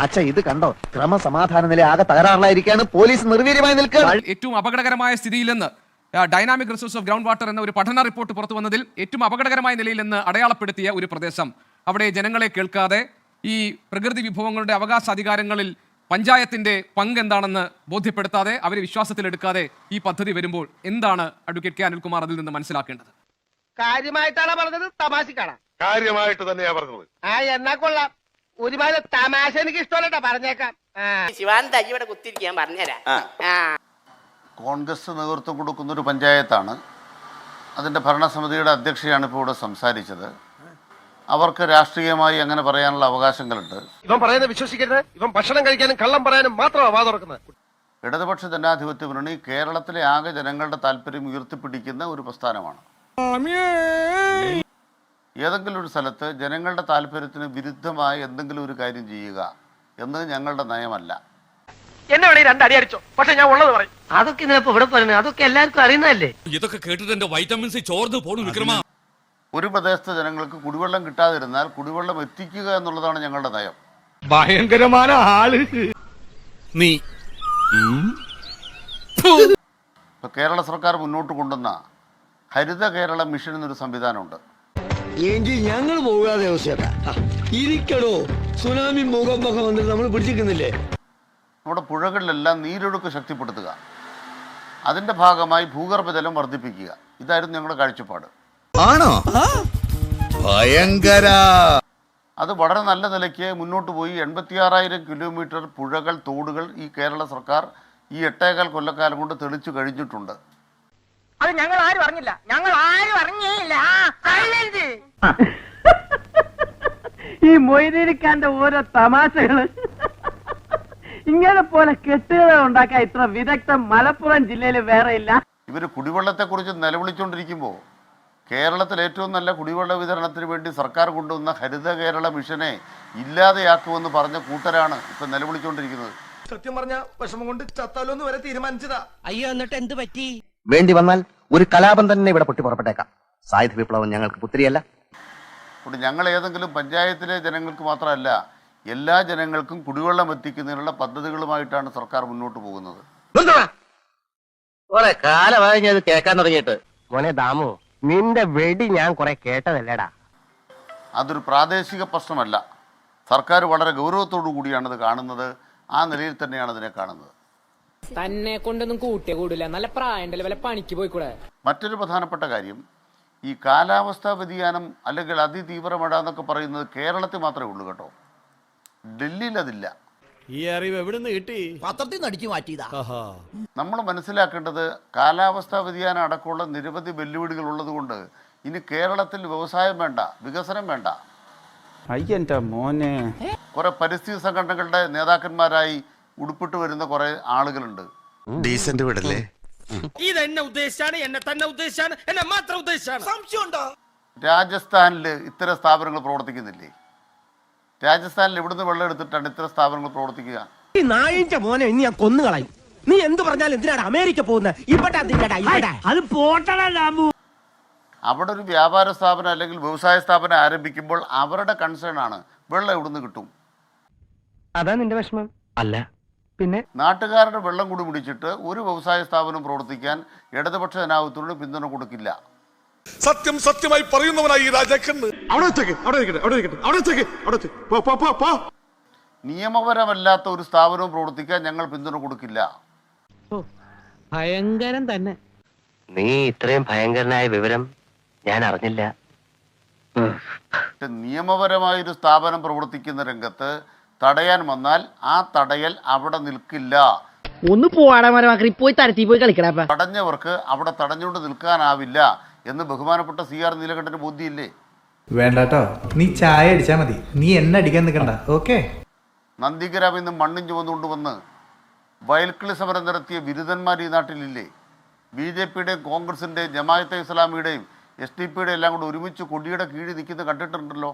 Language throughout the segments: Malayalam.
അച്ഛ ഇത് കണ്ടോ? ക്രമസമാധാന നില ആകെ തകരാറിലായിരിക്കാണ് പോലീസ് നിർവീര്യമായി നിൽക്കുക ഏറ്റവും അപകടകരമായ സ്ഥിതിയിലെന്ന് dynamic resource of ground water എന്ന ഒരു പഠന റിപ്പോർട്ട് പുറത്തു വന്നതിൽ ഏറ്റവും അപകടകരമായ നിലയിലെന്ന് അടയാളപ്പെടുത്തിയ ഒരു പ്രദേശം. അവിടെ ജനങ്ങളെ കേൾക്കാതെ ഈ പ്രകൃതി വിഭവങ്ങളുടെ അവകാശാധികാരങ്ങളിൽ പഞ്ചായത്തിന്റെ പങ്ക് എന്താണെന്ന് ബോധ്യപ്പെടുത്താതെ അവരെ വിശ്വാസത്തിലെടുക്കാതെ ഈ പദ്ധതി വരുമ്പോൾ എന്താണ് അഡ്വക്കേറ്റ് കെ അനിൽകുമാർ അതിൽ നിന്ന് മനസ്സിലാക്കേണ്ടത്? കാര്യമായിട്ടാണ് പറഞ്ഞത്? തമാശക്കാണ്? കാര്യമായിട്ട് തന്നെയാ പറഞ്ഞത്. ആ എന്നാ കൊള്ളാം. ഒരുമാതിരി തമാശ എനിക്ക് ഇഷ്ടമല്ലട്ടാ പറഞ്ഞേക്കാം. ശിവാനന്ദ ഇവിടെ കുത്തിരിക്കാൻ പറഞ്ഞുതരാം. ആ. കോൺഗ്രസ് നേതൃത്വം കൊടുക്കുന്ന ഒരു പഞ്ചായത്താണ്. അതിന്റെ ഭരണസമിതിയുടെ അധ്യക്ഷയാണ് ഇപ്പോൾ ഇവിടെ സംസാരിച്ചത്. അവർക്ക് രാഷ്ട്രീയമായി അങ്ങനെ പറയാനുള്ള അവകാശങ്ങളുണ്ട്. ഇവൻ പറയുന്നത് വിശ്വസിക്കരുത്. ഇവൻ ഭക്ഷണം കഴിക്കാനും കള്ളം പറയാനും മാത്രമാണ് വാ തുറക്കുന്നത്. ഇടതുപക്ഷ ജനാധിപത്യ മുന്നണി കേരളത്തിലെ ആകെ ജനങ്ങളുടെ താല്പര്യം ഉയർത്തിപ്പിടിക്കുന്ന ഒരു പ്രസ്ഥാനമാണ്. ഏതെങ്കിലും ഒരു സ്ഥലത്ത് ജനങ്ങളുടെ താല്പര്യത്തിന് വിരുദ്ധമായി എന്തെങ്കിലും ഒരു കാര്യം ചെയ്യുക എന്നത് ഞങ്ങളുടെ നയമല്ല. എന്നെ വേണേ രണ്ടടി അടിച്ചോ. പക്ഷെ ഞാൻ ഉള്ളത് പറയും. അതൊക്കെ ഇതിനപ്പോ ഇവിടെ പറഞ്ഞു അതൊക്കെ എല്ലാവർക്കും അറിയുന്നതല്ലേ? ഇതൊക്കെ കേട്ടിട്ട് എന്റെ വൈറ്റമിൻസ് ചോർന്ന് പോണു വിക്രമ. ഒരു പ്രദേശത്തെ ജനങ്ങൾക്ക് കുടിവെള്ളം കിട്ടാതിരുന്നാൽ കുടിവെള്ളം എത്തിക്കുക എന്നുള്ളതാണ് ഞങ്ങളുടെ നയം. ഭയങ്കരമായ ആൾ. നീ. ഇപ്പൊ കേരള സർക്കാർ മുന്നോട്ട് കൊണ്ടുവന്ന ഹരിത കേരള മിഷൻ എന്നൊരു സംവിധാനമുണ്ട്. എങ്കിൽ ഞങ്ങൾ പോകാതെ അവസ്ഥ ഇരിക്കടോ. സുനാമി ഭൂകമ്പൊക്കെ വന്നിട്ട് നമ്മൾ പിടിച്ചിരിക്കുന്നില്ലേ? നമ്മുടെ പുഴകളിലെല്ലാം നീരൊഴുക്ക് ശക്തിപ്പെടുത്തുക. അതിന്റെ ഭാഗമായി ഭൂഗർഭജലം വർദ്ധിപ്പിക്കുക. ഇതായിരുന്നു ഞങ്ങളുടെ കാഴ്ചപ്പാട്. ആണോ? ഭയങ്കര. അത് വളരെ നല്ല നിലയ്ക്ക് മുന്നോട്ട് പോയി. എൺപത്തിയാറായിരം കിലോമീറ്റർ പുഴകൾ തോടുകൾ ഈ കേരള സർക്കാർ ഈ എട്ടേകാൽ കൊല്ലക്കാലം കൊണ്ട് തെളിച്ചു കഴിഞ്ഞിട്ടുണ്ട്. അത് ഞങ്ങൾ ആരും അറിഞ്ഞില്ല. ഞങ്ങൾ ആരും അറിഞ്ഞില്ല ഈ മൊയ്തീരിക്കാന്റെ ഓരോ തമാശകൾ. ഇങ്ങനെ പോലെ കെട്ടുകഥ ഉണ്ടാക്കാൻ ഇത്ര വിദഗ്ധം മലപ്പുറം ജില്ലയിൽ വേറെ ഇല്ല. ഇവർ കുടിവെള്ളത്തെക്കുറിച്ച് നിലവിളിച്ചുകൊണ്ടിരിക്കുമ്പോൾ കേരളത്തിൽ ഏറ്റവും നല്ല കുടിവെള്ള വിതരണത്തിന് വേണ്ടി സർക്കാർ കൊണ്ടുവന്ന ഹരിത കേരള മിഷനെ ഇല്ലാതെയാക്കുമെന്ന് പറഞ്ഞ കൂട്ടരാണ് ഇപ്പൊ നിലവിളിച്ചുകൊണ്ടിരിക്കുന്നത് സത്യം പറഞ്ഞ വിഷമം കൊണ്ട് ചത്താലോന്ന് വരെ തീരുമാനിച്ചതാ. അയ്യോ എന്നിട്ട് എന്ത് പറ്റി? വേണ്ടി വന്നാൽ ഒരു കലാപം തന്നെ ഇവിടെ പൊട്ടി പുറപ്പെട്ടേക്കാം. സായുധ വിപ്ലവം ഞങ്ങൾക്ക് പുത്തിരിയല്ല അതുകൊണ്ട് ഞങ്ങൾ ഏതെങ്കിലും പഞ്ചായത്തിലെ ജനങ്ങൾക്ക് മാത്രമല്ല എല്ലാ ജനങ്ങൾക്കും കുടിവെള്ളം എത്തിക്കുന്നതിനുള്ള പദ്ധതികളുമായിട്ടാണ് സർക്കാർ മുന്നോട്ട് പോകുന്നത്. കുറെ കാലമായി ഞാൻ ഇത് കേൾക്കാൻ തുടങ്ങിയിട്ട്. മോനെ ദാമു നിന്റെ വെടി ഞാൻ കുറെ കേട്ടതല്ലേടാ. അതൊരു പ്രാദേശിക പ്രശ്നമല്ല. സർക്കാർ വളരെ ഗൗരവത്തോടു കൂടിയാണ് ഇത് കാണുന്നത്. ആ നിലയിൽ തന്നെയാണ് അതിനെ കാണുന്നത്. തന്നെ കൊണ്ടൊന്നും കൂട്ടിയ കൂടില്ല. നല്ല പ്രായണ്ടല്ലേ? വല്ല പണിക്ക് പോയിക്കൂടെ? മറ്റൊരു പ്രധാനപ്പെട്ട കാര്യം ഈ കാലാവസ്ഥാ വ്യതിയാനം അല്ലെങ്കിൽ അതിതീവ്ര മഴ എന്നൊക്കെ പറയുന്നത് കേരളത്തിൽ മാത്രമേ ഉള്ളൂ കേട്ടോ. ഡൽഹിയിൽ അതില്ല ഈ അറിവ് എവിടുന്ന് കിട്ടി? പത്രത്തിൽ നടിച്ചു മാറ്റിയതാ. നമ്മൾ മനസ്സിലാക്കേണ്ടത് കാലാവസ്ഥാ വ്യതിയാനം അടക്കമുള്ള നിരവധി വെല്ലുവിളികൾ ഉള്ളതുകൊണ്ട് ഇനി കേരളത്തിൽ വ്യവസായം വേണ്ട വികസനം വേണ്ട. അയ്യന്റെ മോനെ. കുറെ പരിസ്ഥിതി സംഘടനകളുടെ നേതാക്കന്മാരായി ഉടുപ്പിട്ട് വരുന്ന കുറെ ആളുകളുണ്ട്. ഡീസന്റ് വിടല്ലേ? ഇത് എന്നെ ഉദ്ദേശിച്ചാണ് എന്നെ തന്നെ ഉദ്ദേശിച്ചാണ് എന്നെ മാത്രം ഉദ്ദേശിച്ചാണ്. സംശയമുണ്ടോ? രാജസ്ഥാനിൽ ഇത്തരം സ്ഥാപനങ്ങൾ പ്രവർത്തിക്കുന്നില്ലേ? രാജസ്ഥാനിൽ എവിടുന്ന് വെള്ളം എടുത്തിട്ടാണ് ഇത്തരം സ്ഥാപനങ്ങൾ പ്രവർത്തിക്കുക. ഈ നായിന്റെ മോനെ ഇനി ഞാൻ കൊന്നു കളയും. നീ എന്ത് പറഞ്ഞാലും എന്തിനാണ് അമേരിക്ക പോകുന്നത് ഇവിടെ ഇവിടെ. അത് പോട്ടടാ ലാബു അവിടെ ഒരു വ്യാപാര സ്ഥാപനം അല്ലെങ്കിൽ വ്യവസായ സ്ഥാപനം ആരംഭിക്കുമ്പോൾ അവരുടെ കൺസേൺ ആണ് വെള്ളം എവിടുന്ന് കിട്ടും. അതാ നിന്റെ വിഷമം? അല്ല. പിന്നെ നാട്ടുകാരുടെ വെള്ളം കൂടി പിടിച്ചിട്ട് ഒരു വ്യവസായ സ്ഥാപനം പ്രവർത്തിക്കാൻ ഇടതുപക്ഷ ജനാധിപത്യത്തിന് പിന്തുണ കൊടുക്കില്ല. സത്യം സത്യമായി പറയുന്നവനായി ഈ രാജാക്കന്ന് അവിടെ വെച്ചേക്ക് അവിടെ ഇരിക്കട്ടെ അവിടെ ഇരിക്കട്ടെ അവിടെ വെച്ചേക്ക് അവിടെ വെച്ച്. പോ പോ പോ പോ. നിയമപരമല്ലാത്ത ഒരു സ്ഥാപനവും പ്രവർത്തിക്കാൻ ഞങ്ങൾ പിന്തുണ കൊടുക്കില്ല. ഭയങ്കരം തന്നെ. നീ ഇത്രയും ഭയങ്കരനായ വിവരം ഞാൻ അറിഞ്ഞില്ല. നിയമപരമായ നിയമപരമായൊരു സ്ഥാപനം പ്രവർത്തിക്കുന്ന രംഗത്ത് തടയാൻ വന്നാൽ ആ തടയൽ അവിടെ നിൽക്കില്ല. ഒന്ന് പോവാടാ മരമാക്കി പോയി തരത്തി പോയി കളിക്കടാ തടഞ്ഞവർക്ക് അവിടെ തടഞ്ഞുകൊണ്ട് നിൽക്കാനാവില്ല എന്ന് ബഹുമാനപ്പെട്ട സി ആർ നീലകണ്ഠന് ബോധ്യമില്ലേ? വേണ്ടാട്ടോ. നീ ചായ അടിച്ചാ മതി. നീ എന്നെ അടിക്കാൻ നിൽക്കണ്ട. ഓക്കെ? നന്ദിഗ്രാമിൽ നിന്ന് മണ്ണും ചുവന്നുകൊണ്ട് വന്ന് വയൽക്കിളി സമരം നടത്തിയ ബിരുദന്മാർ ഈ നാട്ടിലില്ലേ? ബി ജെ പിയുടെയും കോൺഗ്രസിന്റെയും ജമായത്തെ ഇസ്ലാമിയുടെയും എസ് ഡി പിയുടെ എല്ലാം കൂടെ ഒരുമിച്ച് കൊടിയുടെ കീഴിൽ നിൽക്കുന്നത് കണ്ടിട്ടുണ്ടല്ലോ.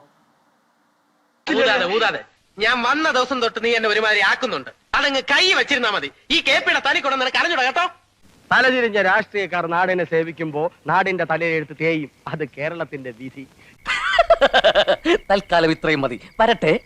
ഞാൻ വന്ന ദിവസം തൊട്ട് നീ എന്നെ ഒരുമാതിരി ആക്കുന്നുണ്ട്. അതങ്ങ് കൈ വെച്ചിരുന്നാ മതി. ഈ കേപ്പിയുടെ തനി കൊണ്ടു നിനക്ക് അറിഞ്ഞൂടാ കേട്ടോ. തലതിരിഞ്ഞ രാഷ്ട്രീയക്കാർ നാടിനെ സേവിക്കുമ്പോ നാടിന്റെ തലയിലെടുത്ത് തേയും. അത് കേരളത്തിന്റെ വിധി. തൽക്കാലം ഇത്രയും മതി. വരട്ടെ.